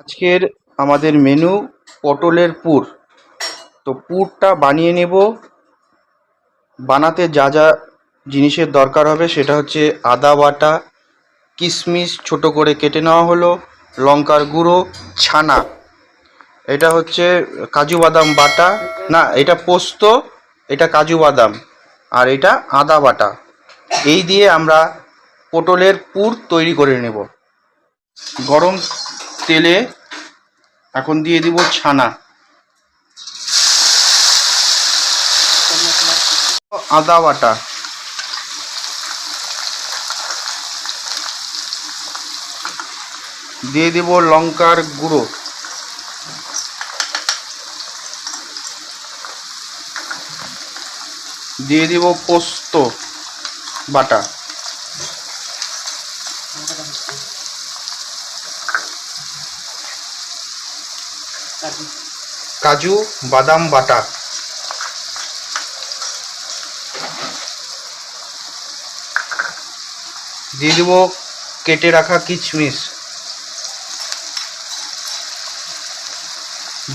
আজকের আমাদের মেনু পটলের পুর। তো পুরটা বানিয়ে নেব। বানাতে যা যা জিনিসের দরকার হবে সেটা হচ্ছে আদা বাটা, কিশমিশ ছোট করে কেটে নেওয়া হলো, লঙ্কার গুঁড়ো, ছানা। এটা হচ্ছে কাজু বাদাম বাটা। না, এটা পোস্ত, এটা কাজু বাদাম, আর এটা আদা বাটা। এই দিয়ে আমরা পটলের পুর তৈরি করে নেব। গরম তেলে এখন দিয়ে দিব ছানা। আদা বাটা। দিয়ে দিব লঙ্কার গুঁড়ো। দিয়ে দিব পোস্ত বাটা। কাজু, বাদাম বাটা দিয়ে দিব কেটে রাখা কিচমিচ।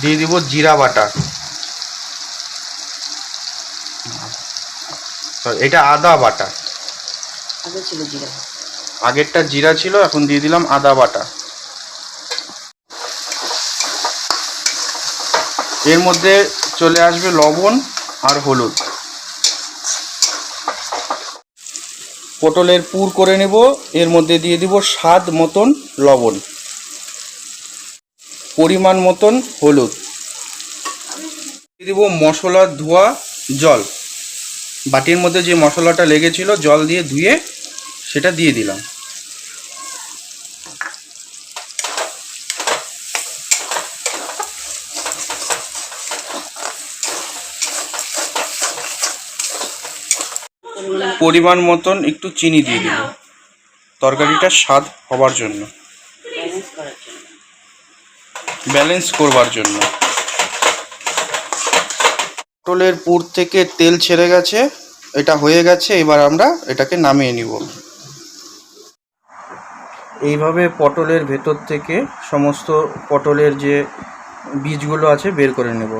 দিয়ে দিব জিরা বাটা এটা আদা বাটা। আগে ছিল জিরা। আগেরটা জিরা ছিল এখন দিয়ে দিলাম আদা বাটা। এর মধ্যে চলে আসবে লবণ আর হলুদ। পটলের পুর করে নেব এর মধ্যে দিয়ে দিব স্বাদ মতন লবণ। পরিমাণ মতন হলুদ। দিয়ে দিব মশলা ধোয়া জল। বাটির মধ্যে যে মশলাটা লেগেছিল জল দিয়ে ধুয়ে সেটা দিয়ে দিলাম। পরিমাণ মতন একটু চিনি দিয়ে দিব তরকারিটা স্বাদ হবার জন্য। ব্যালেন্স করবার জন্য। পটলের পুর থেকে তেল ছেড়ে গেছে, এটা হয়ে গেছে, এবার আমরা এটাকে নামিয়ে নিব। এইভাবে পটলের ভেতর থেকে সমস্ত পটলের যে বীজগুলো আছে বের করে নেব।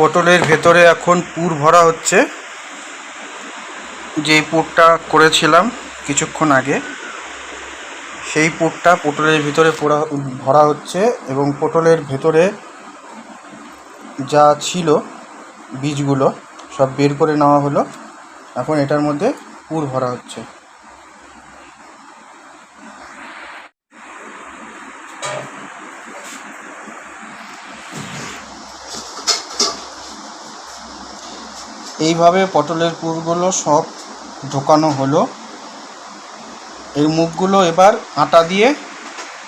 পটলের ভেতরে এখন পুর ভরা হচ্ছে। যে পুরটা করেছিলাম কিছুক্ষণ আগে, সেই পুরটা পটলের ভিতরে পোড়া, ভরা হচ্ছে এবং পটলের ভেতরে যা ছিল বীজগুলো সব বের করে নেওয়া হলো। এখন এটার মধ্যে পুর ভরা হচ্ছে। এইভাবে পটলের পুরগুলো সব ঢোকানো হলো। এর মুখগুলো এবার আটা দিয়ে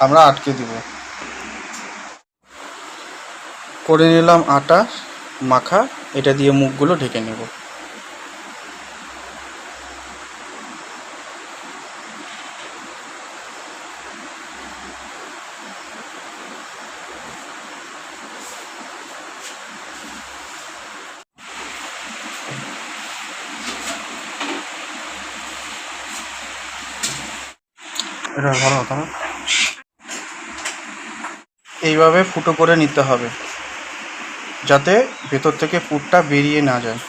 আমরা আটকে দেব। করে নিলাম আটা, মাখা, এটা দিয়ে মুখগুলো ঢেকে নেব। এটা ভালো হতো না এইভাবে ফুটো করে নিতে হবে, যাতে ভেতর থেকে পুরটা বেরিয়ে না যায়।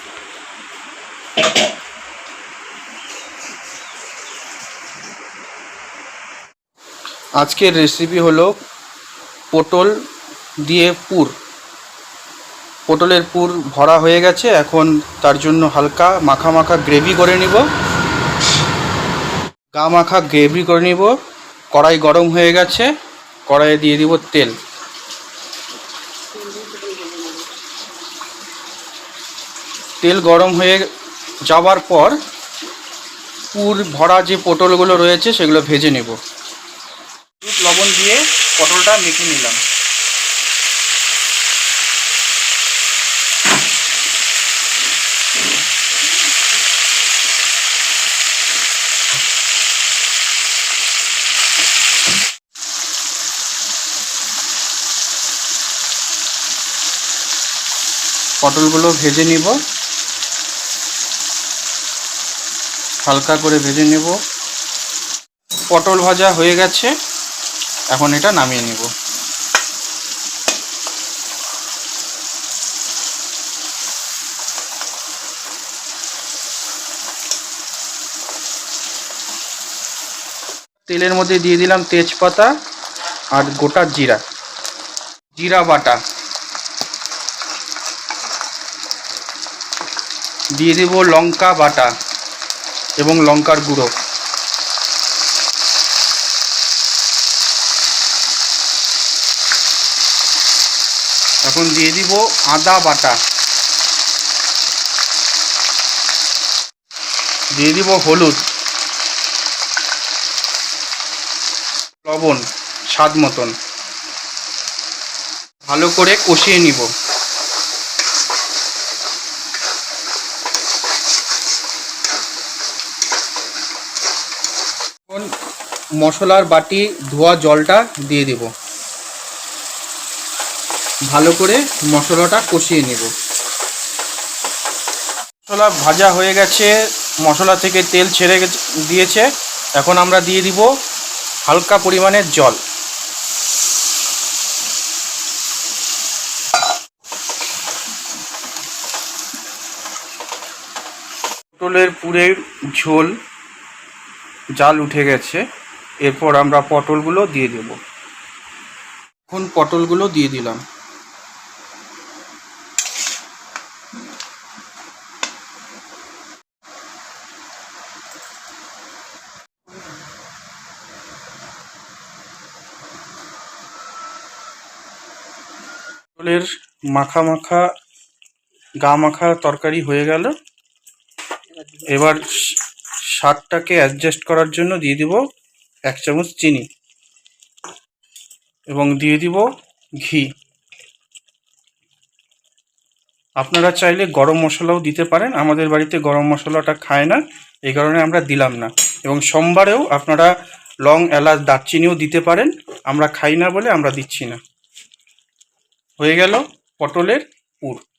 আজকের রেসিপি হলো পটল দিয়ে পুর। পটলের পুর ভরা হয়ে গেছে, এখন তার জন্য হালকা মাখা মাখা গ্রেভি করে নিব। গা মাখা গ্রেভি করে নিব। কড়াই গরম হয়ে গেছে, কড়াইয়ে দিয়ে দিব তেল। তেল গরম হয়ে যাওয়ার পর পুর ভরা যে পটলগুলো রয়েছে সেগুলো ভেজে নেব। লবণ দিয়ে পটলটা মেখে নিলাম। পটলগুলো ভেজে নিব। হালকা করে ভেজে নেব। পটল ভাজা হয়ে গেছে। এখন এটা নামিয়ে নেব। তেলের মধ্যে দিয়ে দিলাম তেজপাতা আর গোটা জিরা। জিরা বাটা। দিয়ে দেব লঙ্কা বাটা এবং লঙ্কার গুঁড়ো। এখন দিয়ে দিব আদা বাটা। দিয়ে দিব হলুদ। লবণ, স্বাদ মতন। ভালো করে কষিয়ে নিব এখন মশলার বাটি, ধোয়া জলটা দিয়ে দেব। ভালো করে মশলাটা কষিয়ে নেব। মশলা ভাজা হয়ে গেছে, মশলা থেকে তেল ছেড়ে দিয়েছে। এখন আমরা দিয়ে দিব হালকা পরিমাণের জল। পটলের পুরের ঝোল, জাল উঠে গেছে। এরপর আমরা পটলগুলো দিয়ে দেব। এখন পটলগুলো দিয়ে দিলাম। পটলের মাখা মাখা, গা মাখা তরকারি হয়ে গেল। এবার স্বাদটাকে অ্যাডজাস্ট করার জন্য দিয়ে দিব এক চামচ চিনি। এবং দিয়ে দিব ঘি। আপনারা চাইলে গরম মশলাও দিতে পারেন। আমাদের বাড়িতে গরম মশলাটা খায় না, এই কারণে আমরা দিলাম না। এবং সোমবারেও আপনারা লং এলাচ দারচিনিও দিতে পারেন। আমরা খাই না বলে আমরা দিচ্ছি না। হয়ে গেল পটলের পুর।